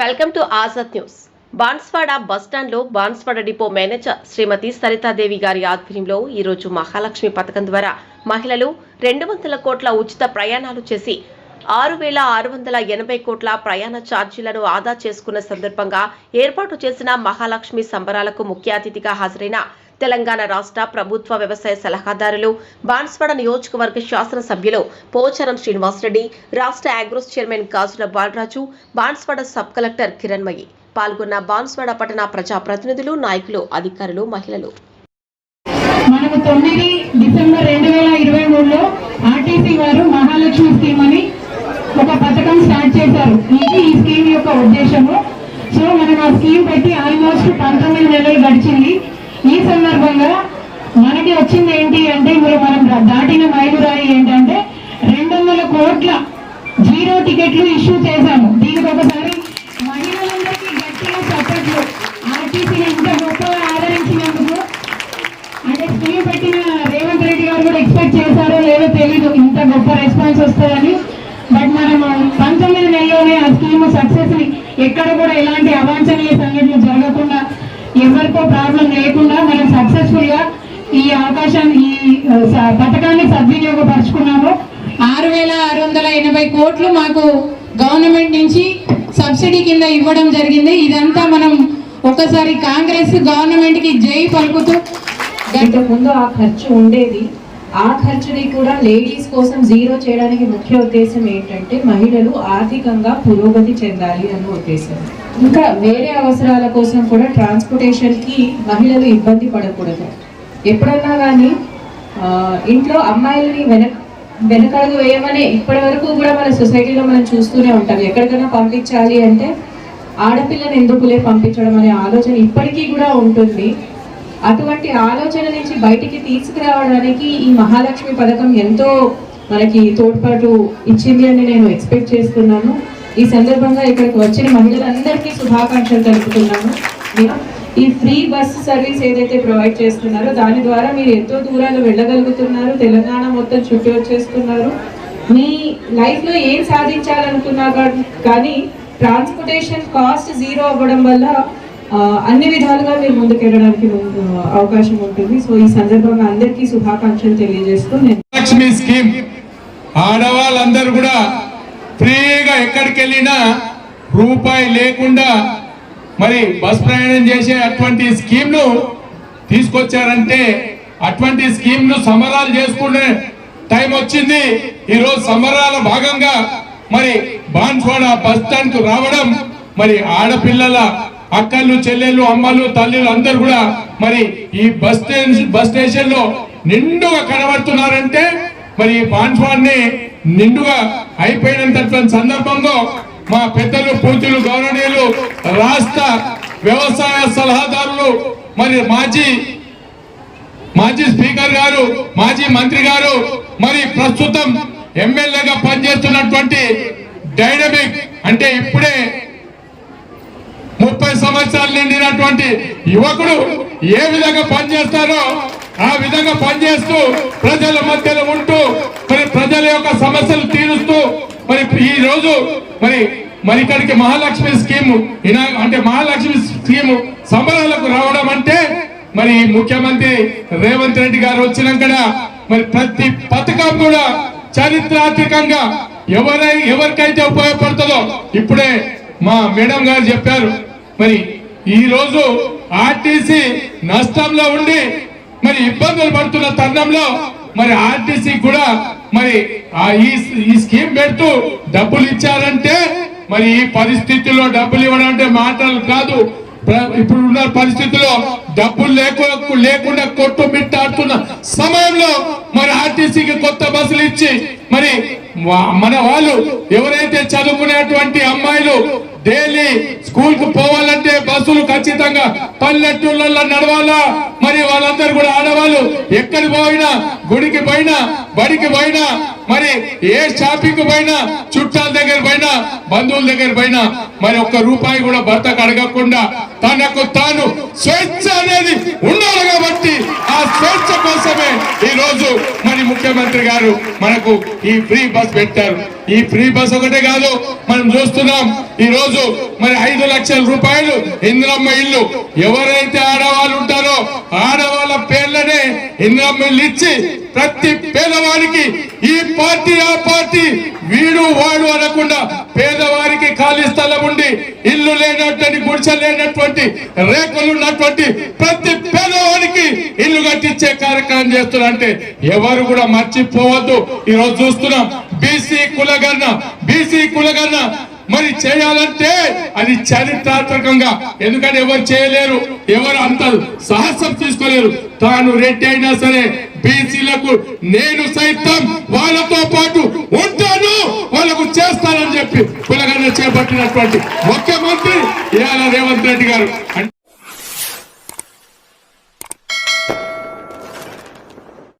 Welcome to Azad news. Banswada బస్టాండ్లో Banswada depot manager శ్రీమతి సరితాదేవి గారి ఆధ్వర్యంలో ఈరోజు మహాలక్ష్మి పథకం ద్వారా మహిళలు రెండు వందల కోట్ల ఉచిత ప్రయాణాలు చేసి ఆరు వేల ఆరు వందల ఎనభై కోట్ల ప్రయాణ ఛార్జీలను ఆదా చేసుకున్న సందర్భంగా ఏర్పాటు చేసిన మహాలక్ష్మి సంబరాలకు ముఖ్య అతిథిగా హాజరైన తెలంగాణ రాష్ట్ర ప్రభుత్వ వ్యవసాయ సలహాదారులు బాన్స్వాడ నియోజకవర్గ శాసనసభ్యులు పోచారం శ్రీనివాసరెడ్డి రాష్ట్ర Agros chairman Gajula Balaraju Banswada sub collector Kiranmayi. పాల్గొన్న బాన్స్వాడ పట్టణ ప్రజాప్రతినిధులు నాయకులు అధికారులు మహిళలు. మనము తొమ్మిది డిసెంబర్ రెండు వేల ఇరవై మూడులో ఆర్టీసీ వారు మహాలక్ష్మి స్కీమ్ అని ఒక పథకం స్టార్ట్ చేశారు. ఇది ఈ స్కీమ్ యొక్క ఉద్దేశము. సో మనం ఆ స్కీమ్ పెట్టి ఆల్మోస్ట్ పంతొమ్మిది నెలలు గడిచింది. ఈ సందర్భంగా మనకి వచ్చింది ఏంటి అంటే మీరు మనం దాటిన మైలురాయి ఏంటంటే రెండు వందల కోట్ల జీరో టికెట్లు ఇష్యూ చేశాము. దీనికి ఒకసారి మహిళలందరికీ గట్టిగా సపోర్ట్లు. ఆర్టీసీని ఇంత గొప్పగా ఆదరించినందుకు అంటే స్కీమ్ పెట్టిన రేవంత్ రెడ్డి గారు కూడా ఎక్స్పెక్ట్ చేశారో లేదో తెలియదు ఇంత గొప్ప రెస్పాన్స్ వస్తుందని. బట్ మనం పంతొమ్మిది నెలలోనే ఆ స్కీమ్ సక్సెస్ని ఎక్కడ కూడా ఎలాంటి అవాంఛనీయ సంఘటనలు జరగకుండా ఎవరికో ప్రాబ్లం లేకుండా మనం సక్సెస్ఫుల్గా ఈ అవకాశాన్ని ఈ పథకాన్ని సద్వినియోగపరుచుకున్నాము. ఆరు వేల ఆరు వందల ఎనభై కోట్లు మాకు గవర్నమెంట్ నుంచి సబ్సిడీ కింద ఇవ్వడం జరిగింది. ఇదంతా మనం ఒకసారి కాంగ్రెస్ గవర్నమెంట్కి జై పలుకుతూ ముందు ఆ ఖర్చు ఉండేది. ఆ ఖర్చుని కూడా లేడీస్ కోసం జీరో చేయడానికి ముఖ్య ఉద్దేశం ఏంటంటే మహిళలు ఆర్థికంగా పురోగతి చెందాలి అన్న ఉద్దేశం. ఇంకా వేరే అవసరాల కోసం కూడా ట్రాన్స్పోర్టేషన్కి మహిళలు ఇబ్బంది పడకూడదు. ఎప్పుడన్నా కానీ ఇంట్లో అమ్మాయిలని వెనక వెనకడుగు వేయమనే ఇప్పటి వరకు కూడా మన సొసైటీలో మనం చూస్తూనే ఉంటాం. ఎక్కడికైనా పంపించాలి అంటే ఆడపిల్లని ఎందుకులే పంపించడం అనే ఆలోచన ఇప్పటికీ కూడా ఉంటుంది. అటువంటి ఆలోచన నుంచి బయటికి తీసుకురావడానికి ఈ మహాలక్ష్మి పథకం ఎంతో మనకి తోడ్పాటు ఇచ్చింది అని నేను ఎక్స్పెక్ట్ చేస్తున్నాను. ఈ సందర్భంగా ఇక్కడికి వచ్చిన మహిళలందరికీ శుభాకాంక్షలు తెలుపుతున్నాను. ఈ ఫ్రీ బస్ సర్వీస్ ఏదైతే ప్రొవైడ్ చేస్తున్నారో దాని ద్వారా మీరు ఎంతో దూరాలు వెళ్ళగలుగుతున్నారు. తెలంగాణ మొత్తం చుట్టి వచ్చేస్తున్నారు. మీ లైఫ్లో ఏం సాధించాలనుకున్నా కానీ ట్రాన్స్పోర్టేషన్ కాస్ట్ జీరో అవ్వడం వల్ల అన్ని విధాలుగా మీరు ముందుకెళ్ళడానికి అవకాశం ఉంటుంది. సో ఈ సందర్భంగా అందరికీ శుభాకాంక్షలు తెలియజేస్తూ నేను లక్ష్మి స్కీమ్. ఆడవాళ్ళందరూ కూడా ఫ్రీగా ఎక్కడికి వెళ్ళినా రూపాయి లేకుండా మరి బస్ ప్రయాణం చేసే అటువంటి స్కీమ్ను తీసుకొచ్చారంటే అటువంటి స్కీమ్ను సమరాలు చేసుకునే టైం వచ్చింది. ఈరోజు సమరాల భాగంగా మరి బాన్స్వాడ బస్ స్టాండ్కు రావడం మరి ఆడపిల్లల అక్కలు చెల్లెళ్ళు అమ్మలు తల్లులు అందరు కూడా మరి ఈ బస్ స్టేషన్ బస్ స్టేషన్లో నిండుగా కనబడుతున్నారంటే మరి ఈ బాన్స్వాడ్ని నిండుగా అయిపోయినటువంటి సందర్భంలో మా పెద్దలు పూజలు గౌరవనీయులు రాష్ట్ర వ్యవసాయ సలహాదారులు మరి మాజీ మాజీ స్పీకర్ గారు మాజీ మంత్రి గారు మరి ప్రస్తుతం ఎమ్మెల్యేగా పనిచేస్తున్నటువంటి డైనమిక్ అంటే ఇప్పుడే సంవత్సరాలు నిండినటువంటి యువకుడు ఏ విధంగా పనిచేస్తారో ఆ విధంగా పనిచేస్తూ ప్రజల మధ్యలో ఉంటూ మరి ప్రజల యొక్క సమస్యలు తీరుస్తూ మరి ఈ రోజు మరి మరి ఇక్కడికి మహాలక్ష్మి స్కీమ్ అంటే మహాలక్ష్మి స్కీమ్ సంబరాలకు రావడం అంటే మరి ముఖ్యమంత్రి రేవంత్ రెడ్డి గారు వచ్చినాక మరి ప్రతి పథకం కూడా చారిత్రాత్మకంగా ఎవరై ఎవరికైతే ఉపయోగపడుతుందో ఇప్పుడే మా మేడం గారు చెప్పారు. మరి ఈ రోజు ఆర్టీసీ నష్టంలో ఉండి మరి ఇబ్బందులు పడుతున్న తరుణంలో మరి ఆర్టీసీ కూడా మరి ఈ ఈ స్కీమ్ పెడుతూ డబ్బులు ఇచ్చారంటే మరి ఈ పరిస్థితుల్లో డబ్బులు ఇవ్వడం అంటే మాటలు కాదు. ఇప్పుడు ఇప్పుడున్న పరిస్థితుల్లో డబ్బులు లేకుండా లేకుండా కొట్టు మిట్టాడుతున్న సమయంలో మరి ఆర్టీసీకి కొత్త బస్సులు ఇచ్చి మరి మన వాళ్ళు ఎవరైతే చదువుకునేటువంటి అమ్మాయిలు డైలీ స్కూల్కు పోవాలంటే బస్సులు ఖచ్చితంగా పల్లెటూళ్ళల్లో నడవాలా? మరి వాళ్ళందరూ కూడా ఆడవాళ్ళు ఎక్కడికి పోయినా గుడికి పైన బడికి పైన మరి ఏ షాపింగ్ పోయినా చుట్టాల దగ్గర పోయినా బంధువుల దగ్గర పోయినా మరి ఒక్క రూపాయి కూడా భర్తకు అడగకుండా తనకు తాను స్వేచ్ఛ అనేది ఉండాలి కాబట్టి ఆ స్వేచ్ఛ కోసమే ఈ రోజు మరి ముఖ్యమంత్రి గారు మనకు ఈ ఫ్రీ బస్ పెట్టారు. ఈ ఫ్రీ బస్ ఒకటే కాదు మనం చూస్తున్నాం ఈ రోజు మరి ఐదు లక్షల రూపాయలు ఇందిరమ్మ ఇల్లు. ఎవరైతే ఆడవాళ్ళు ఉంటారో ఆడవాళ్ళ పేర్లనే ఇందిరమ్మ ఇల్లు ఇచ్చి ప్రతి పేదవారికి ఈ పార్టీ ఆ పార్టీ వీడు వాడు అనకుండా పేదవారికి ఖాళీ స్థలం ఉండి ఇల్లు లేనటువంటి గుడిసె లేనటువంటి రేకులు ఉన్నటువంటి ప్రతి పేదవానికి ఇల్లు కట్టించే కార్యక్రమం చేస్తున్నారంటే ఎవరు కూడా మర్చిపోవద్దు. ఈ రోజు చూస్తున్నాం బీసీ కులగన్న బీసీ కులగన్న మరి చేయాలంటే అది చారిత్రాత్మకంగా. ఎందుకంటే ఎవరు చేయలేరు ఎవరు అంత సాహసం తీసుకోలేరు. తాను రెడ్డి అయినా సరే బీసీలకు నేను సైతం వాళ్ళతో పాటు ఉంటాను వాళ్ళకు చేస్తానని చెప్పి కులగన్న చేపట్టినటువంటి ముఖ్యమంత్రి ఇవాళ రేవంత్ రెడ్డి గారు. అంటే